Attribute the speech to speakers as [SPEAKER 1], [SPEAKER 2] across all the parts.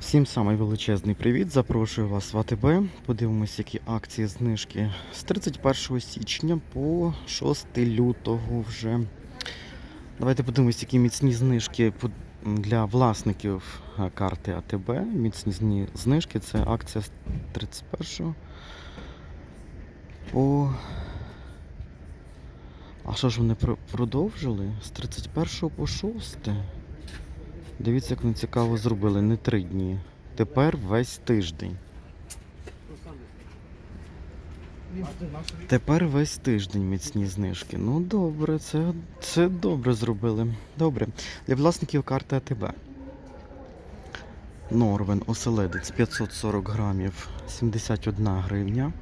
[SPEAKER 1] Всім самий величезний привіт. Запрошую вас в АТБ. Подивимось, які акції знижки з 31 січня по 6 лютого вже. Давайте подивимось, які міцні знижки для власників карти АТБ. Міцні знижки це акція з 31 по. А що ж вони продовжили? З 31 по 6. Дивіться, як вони цікаво зробили. Не три дні. Тепер весь тиждень. Тепер весь тиждень міцні знижки. Ну добре, це, це добре зробили. Добре. Для власників карти АТБ. Норвен оселедець 540 грамів 71 гривня.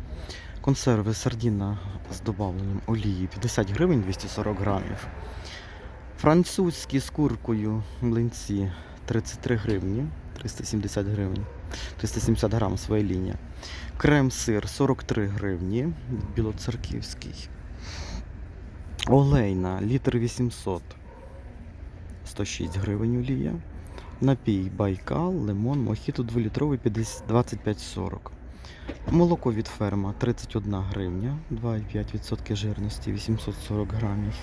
[SPEAKER 1] Консерви сардіна з додавленням олії 50 гривень 240 грамів. Французькі з куркою млинці 33 гривні, 370 гривень, 370 грам своя лінія. Крем-сир 43 гривні, білоцерківський. Олейна, літр 800, 106 гривень олія. Напій Байкал, лимон, мохіто 2-літровий 50 25,40. Молоко від ферма 31 гривня, 2,5% жирності, 840 грамів.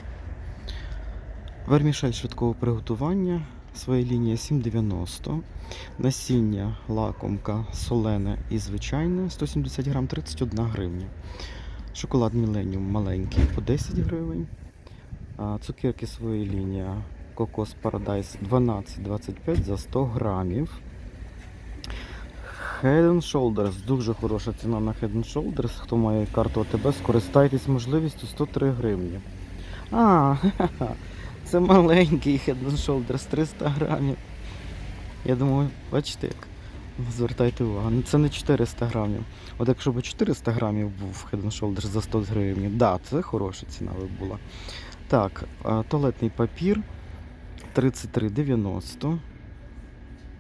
[SPEAKER 1] Вермішель швидкого приготування, своя лінія 7,90. Насіння лакомка солене і звичайне 170 грам 31 гривня. Шоколад Міленіум маленький по 10 гривень. Цукерки своя лінія Кокос Paradise 12,25 за 100 грамів. Head and Shoulders, дуже хороша ціна на Head and Shoulders. Хто має карту АТБ, скористайтесь можливістю 103 гривні. А, це маленький Head and Shoulders 300 грамів. Я думаю, бачите як. Звертайте увагу. Ну, Це не 400 грамів. От якщо б 400 грамів був Head and Shoulders за 100 гривень, да, це хороша ціна би була. Так, туалетний папір 33,90.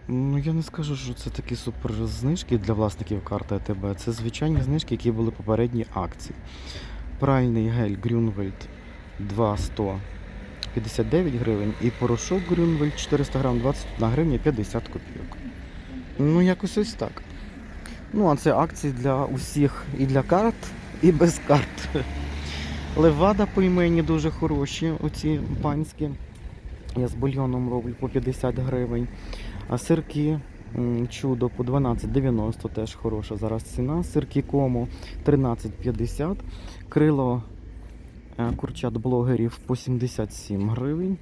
[SPEAKER 1] Ну, я не скажу, що це такі супер знижки для власників карти АТБ. Це звичайні знижки, які були попередні акції. Пральний гель Grünwald 200 59 гривень і порошок Grünwald 400 грам 21 гривня 50 копійок. Ну, якось ось так. Ну, а це акції для усіх і для карт, і без карт. Левада пельмені дуже хороші, оці панські. Я з бульйоном роблю по 50 гривень. А сирки чудо по 12,90 теж хороша зараз ціна. Сирки кому 13,50. Крило курчат блогерів по 77 гривень.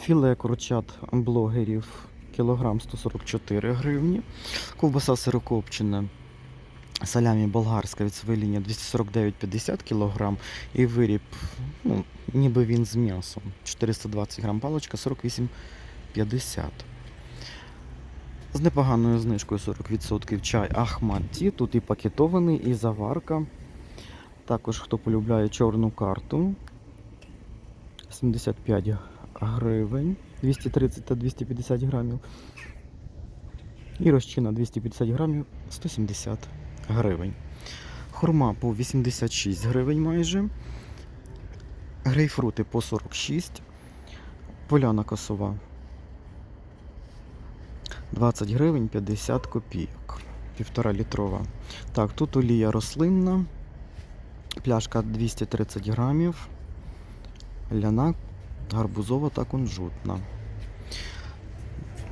[SPEAKER 1] Філе курчат блогерів кілограм 144 гривні. Ковбаса сирокопчена. Салямі болгарська від своєї лінії 249,50 кг і виріб, ну, ніби він з м'ясом. 420 грам паличка 48,50. З непоганою знижкою 40% чай Ахматі. Тут і пакетований, і заварка. Також хто полюбляє чорну карту. 75 гривень, 230 та 250 грамів. І розчина 250 грамів 170 гривень. Хурма по 86 гривень майже. Грейпфрути по 46. Поляна косова 20 гривень 50 копійок. Півтора літрова. Так, тут олія рослинна. Пляшка 230 грамів. Ляна, гарбузова та кунжутна.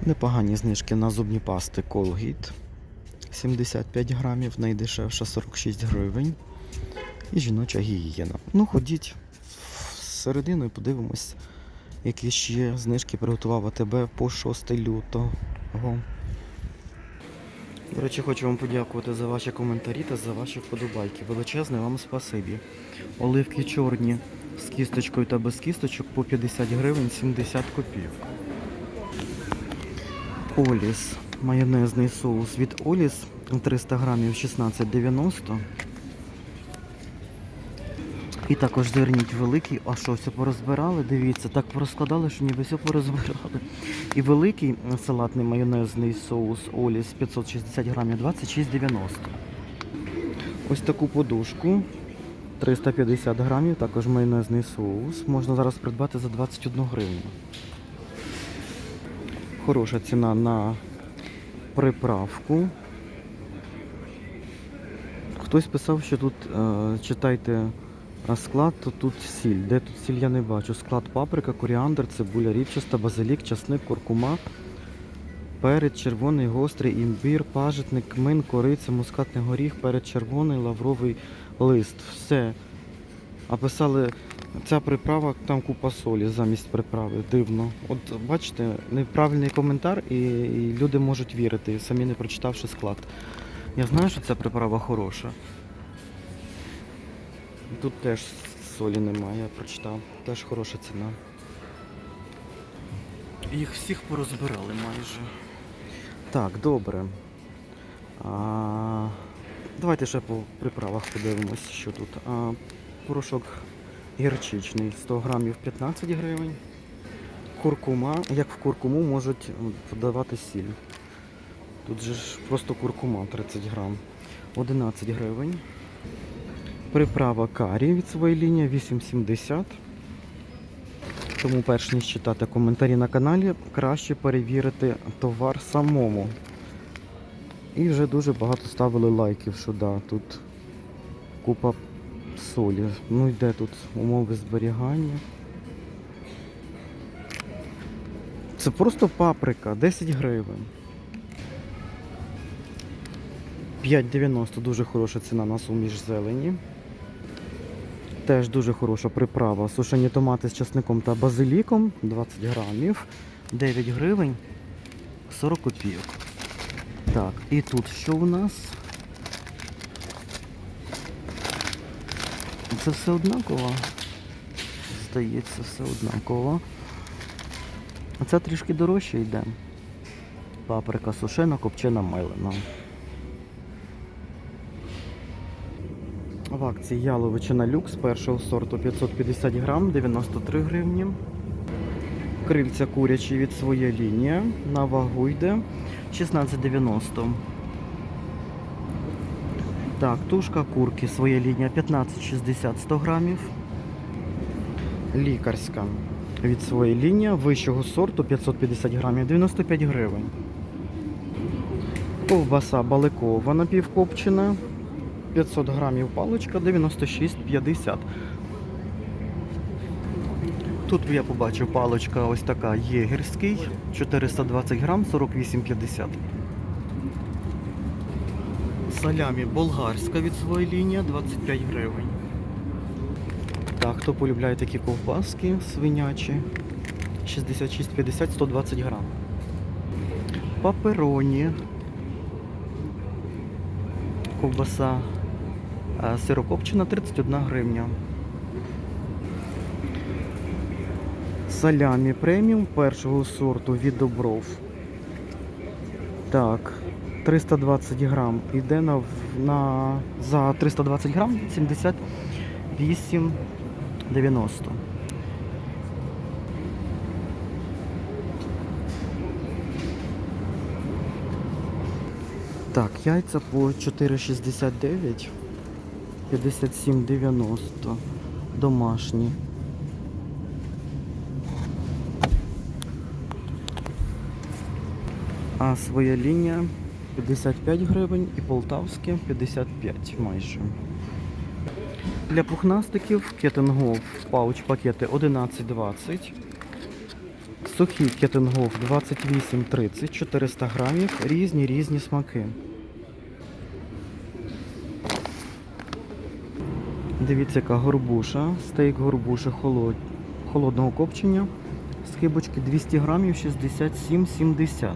[SPEAKER 1] Непогані знижки на зубні пасти Colgate. 75 грамів, найдешевша 46 гривень. І жіноча гігієна. Ну, ходіть всередину і подивимось, які ще знижки приготував АТБ по 6 лютого. До речі, хочу вам подякувати за ваші коментарі та за ваші вподобайки. Величезне вам спасибі. Оливки чорні з кісточкою та без кісточок по 50 гривень 70 копійок. Оліс. Майонезний соус від Оліс 300 грамів 16,90. І також зверніть великий, а що, все порозбирали? Дивіться, так порозкладали, що ніби все порозбирали. І великий салатний майонезний соус Оліс 560 грамів 26,90. Ось таку подушку 350 грамів, також майонезний соус. Можна зараз придбати за 21 гривню. Хороша ціна на приправку. Хтось писав, що тут е, читайте а склад, то тут сіль. Де тут сіль я не бачу. Склад паприка, коріандр, цибуля рівчаста, базилік, часник, куркума, перець червоний, гострий, імбір, пажитник, кмин, кориця, мускатний горіх, перець червоний, лавровий лист. Все. А писали, ця приправа, там купа солі замість приправи. Дивно. От бачите, неправильний коментар, і, і люди можуть вірити, самі не прочитавши склад. Я знаю, що ця приправа хороша. Тут теж солі немає, я прочитав. Теж хороша ціна. Їх всіх порозбирали майже. Так, добре. А, давайте ще по приправах подивимось, що тут. А, порошок гірчичний 100 грамів 15 гривень. Куркума, як в куркуму можуть подавати сіль. Тут же ж просто куркума 30 грам. 11 гривень. Приправа карі від своєї лінії 8,70. Тому перш ніж читати коментарі на каналі, краще перевірити товар самому. І вже дуже багато ставили лайків, що да, тут купа солі. Ну йде тут умови зберігання. Це просто паприка, 10 гривень. 5,90 дуже хороша ціна на суміш зелені. Теж дуже хороша приправа. Сушені томати з часником та базиліком 20 грамів. 9 гривень 40 копійок. Так, і тут що у нас? Це все однаково. Здається, все однаково. А це трішки дорожче йде. Паприка сушена, копчена мелена. В акції яловичина люкс першого сорту 550 грам, 93 гривні. Крильця курячі від своєї лінії. На вагу йде 16,90. Так, тушка курки своя лінія 15,60 100 грамів. Лікарська від своєї лінії вищого сорту 550 грамів 95 гривень. Ковбаса баликова напівкопчена 500 грамів паличка 96,50. Тут я побачив паличка ось така єгерський 420 грам 48,50. Салямі болгарська від своєї лінії 25 гривень. Так, хто полюбляє такі ковбаски свинячі 66,50 120 грам. Папероні. Ковбаса сирокопчена 31 гривня. Салямі преміум першого сорту від Добров. Так, 320 грам. Іде на, на за 320 грам 78,90. Так, яйця по 4,69, 57,90 домашні. А своя лінія 55 гривень і полтавське 55 майже. Для пухнастиків кетингов пауч пакети 11,20. Сухий кетингов 28,30, 400 грамів, різні різні смаки. Дивіться, яка горбуша, стейк горбуша холод... холодного копчення. З хибочки 200 грамів 67,70.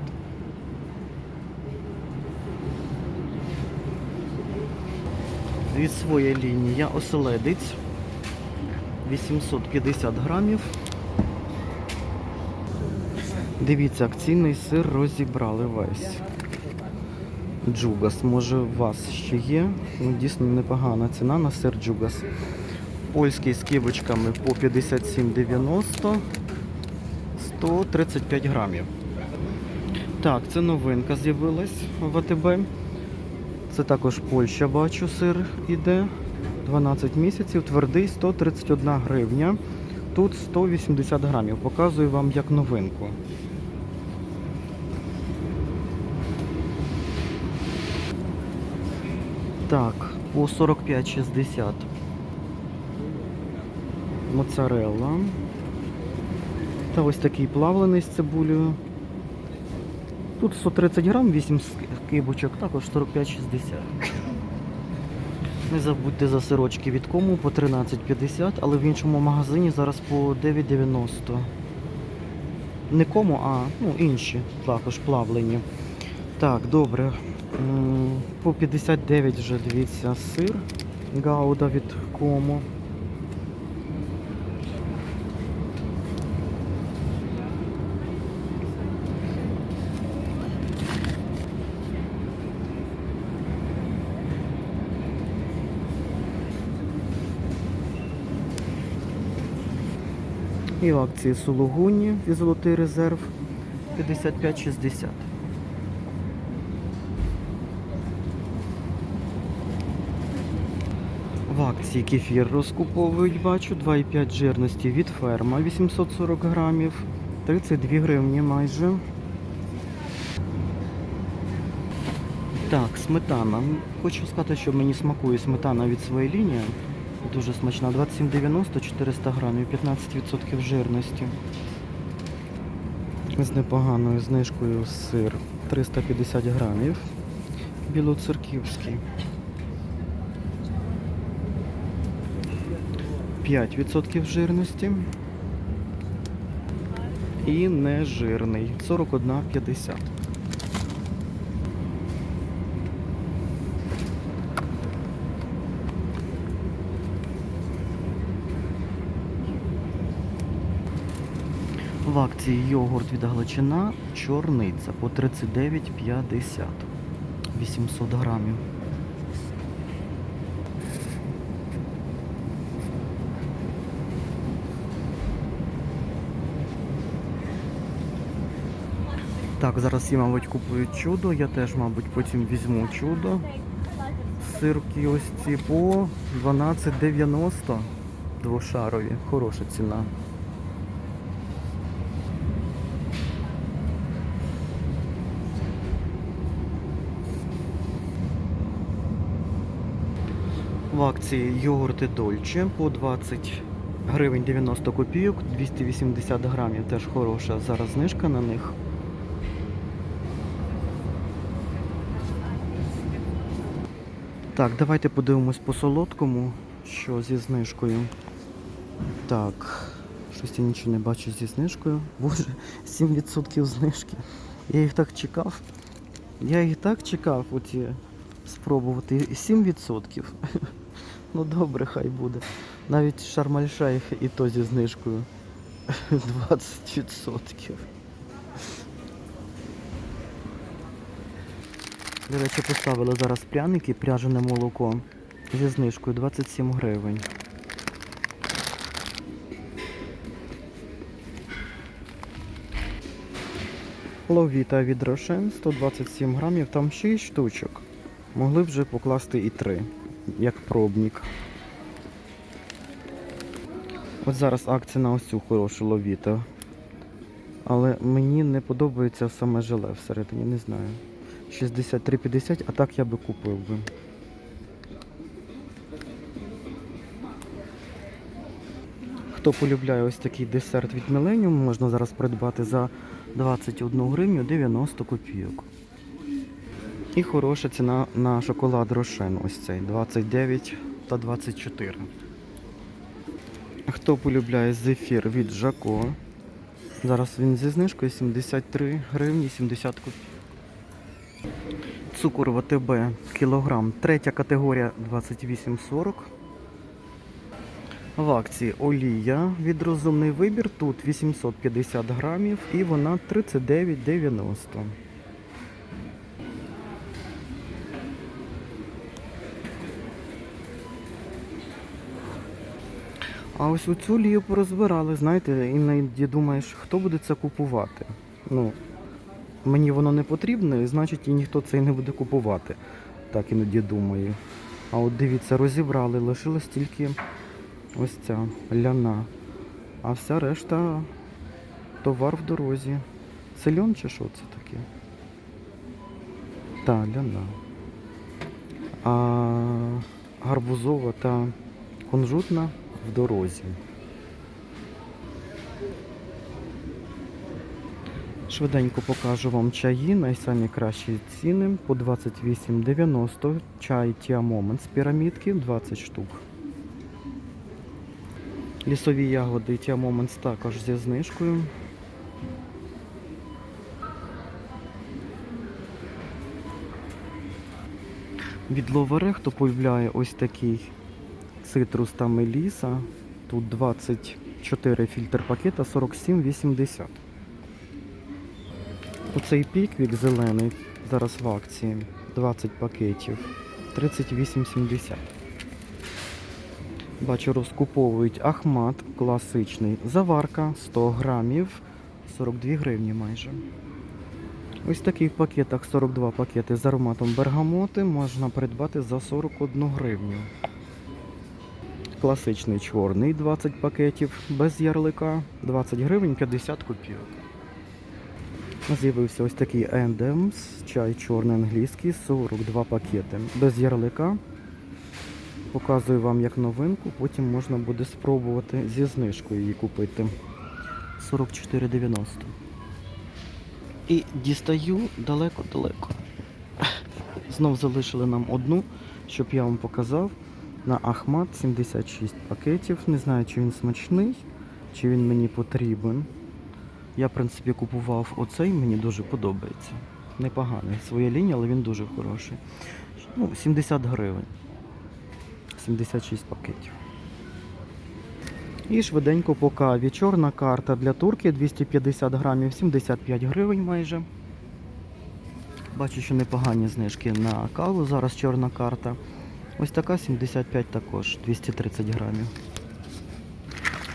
[SPEAKER 1] Від своєї лінії оселедець 850 грамів. Дивіться, акційний сир розібрали весь. Джугас, може у вас ще є. Ну, дійсно непогана ціна на сир Джугас. Польський з кибочками по 57,90 135 грамів. Так, це новинка з'явилась в АТБ. Це також Польща, бачу, сир іде. 12 місяців, твердий 131 гривня. Тут 180 грамів. Показую вам як новинку. Так, по 45,60. Моцарелла. Та ось такий плавлений з цибулею. Тут 130 грам, 8 кибочок, також 45,60. Не забудьте за сирочки від кому по 13,50, але в іншому магазині зараз по 9,90. Не кому, а ну, інші також плавлені. Так, добре. М, По 59 вже дивіться сир Гауда від кому. І акції Сулугуні і Золотий резерв 55,60. В акції кефір розкуповують, бачу, 2,5 жирності від ферма 840 грамів, 32 гривні майже. Так, сметана. Хочу сказати, що мені смакує сметана від своєї лінії. Дуже смачна. 27,90, 400 грамів, 15% жирності. З непоганою знижкою сир 350 грамів. Білоцерківський. 5% жирності. І нежирний 41,50. В акції йогурт від Галичина чорниця по 39,50. 800 грамів. Так, зараз всі, мабуть, купують чудо. Я теж, мабуть, потім візьму чудо. Сирки ось ці по 12,90 двошарові. Хороша ціна. В акції йогурти Дольче по 20 гривень 90 копійок, 280 грамів, теж хороша зараз знижка на них. Так, давайте подивимось по солодкому, що зі знижкою. Так, щось я нічого не бачу зі знижкою. Боже, 7% знижки. Я їх так чекав. Я їх так чекав, оці спробувати. 7%. Ну добре, хай буде. Навіть шармальшайх і то зі знижкою. 20%. До речі, поставили зараз пряники, пряжене молоко зі знижкою 27 гривень. Ловіта від Рошен 127 грамів, там 6 штучок. Могли вже покласти і 3, як пробник. От зараз акція на ось цю хорошу ловіту. Але мені не подобається саме желе всередині, не знаю. 63,50, а так я би купив би. Хто полюбляє ось такий десерт від Millennium, можна зараз придбати за 21 гривню 90 копійок. І хороша ціна на шоколад Рошен. Ось цей 29 та 24. Хто полюбляє зефір від Жако. Зараз він зі знижкою 73 гривні 70 копійок. Цукор ВТБ кілограм. Третя категорія 28,40. В акції олія від розумний вибір. Тут 850 грамів і вона 39,90. А ось оцю олію порозбирали, знаєте, іноді думаєш, хто буде це купувати. Ну, мені воно не потрібно, і значить і ніхто це і не буде купувати. Так іноді думаю. А от дивіться, розібрали, лишилась тільки ось ця ляна. А вся решта товар в дорозі. Це льон чи що це таке? Та, ляна. а гарбузова та кунжутна в дорозі. Швиденько покажу вам чаї, найсамі кращі ціни по 28,90. Чай Tia Moment з пірамідки 20 штук. Лісові ягоди Tia Moments також зі знижкою. Від Ловаре, хто полюбляє ось такий цитрус та меліса. Тут 24 фільтр пакета 47,80. Оцей піквік зелений зараз в акції 20 пакетів 38,70. Бачу, розкуповують Ахмат класичний. Заварка 100 грамів 42 гривні майже. Ось такий в пакетах 42 пакети з ароматом бергамоти можна придбати за 41 гривню. Класичний чорний 20 пакетів без ярлика 20 гривень 50 копійок. З'явився ось такий Endem's, чай чорний англійський, 42 пакети. Без ярлика. Показую вам як новинку, потім можна буде спробувати зі знижкою її купити. 44,90. І дістаю далеко-далеко. Знов залишили нам одну, щоб я вам показав. На Ахмат 76 пакетів. Не знаю, чи він смачний, чи він мені потрібен. Я, в принципі, купував оцей, мені дуже подобається. Непоганий. Своя лінія, але він дуже хороший. Ну, 70 гривень. 76 пакетів. І швиденько по каві. Чорна карта для турки 250 грамів, 75 гривень майже. Бачу, що непогані знижки на каву. Зараз чорна карта. Ось така 75 також, 230 грамів.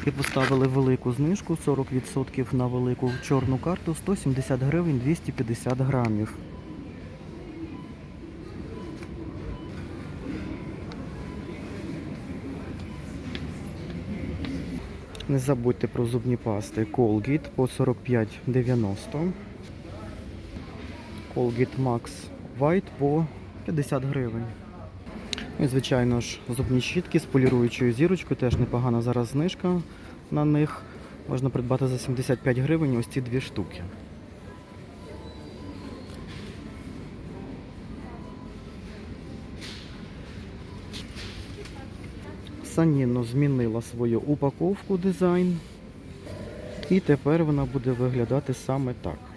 [SPEAKER 1] І поставили велику знижку 40% на велику чорну карту 170 гривень 250 грамів. Не забудьте про зубні пасти Colgate по 45,90. Colgate Max White по 50 гривень. І, звичайно ж, зубні щітки з поліруючою зірочкою, теж непогана зараз знижка на них. Можна придбати за 75 гривень ось ці дві штуки. Саніно змінила свою упаковку дизайн. І тепер вона буде виглядати саме так.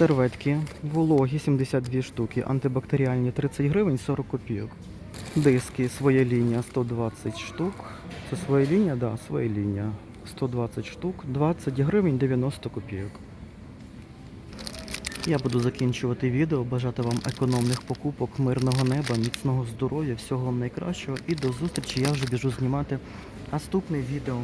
[SPEAKER 1] Серветки вологі 72 штуки, антибактеріальні 30 гривень 40 копійок. Диски своя лінія 120 штук. Це своя лінія? Да, своя лінія. 120 штук, 20 гривень 90 копійок. Я буду закінчувати відео, бажати вам економних покупок, мирного неба, міцного здоров'я, всього вам найкращого і до зустрічі. Я вже біжу знімати наступне відео.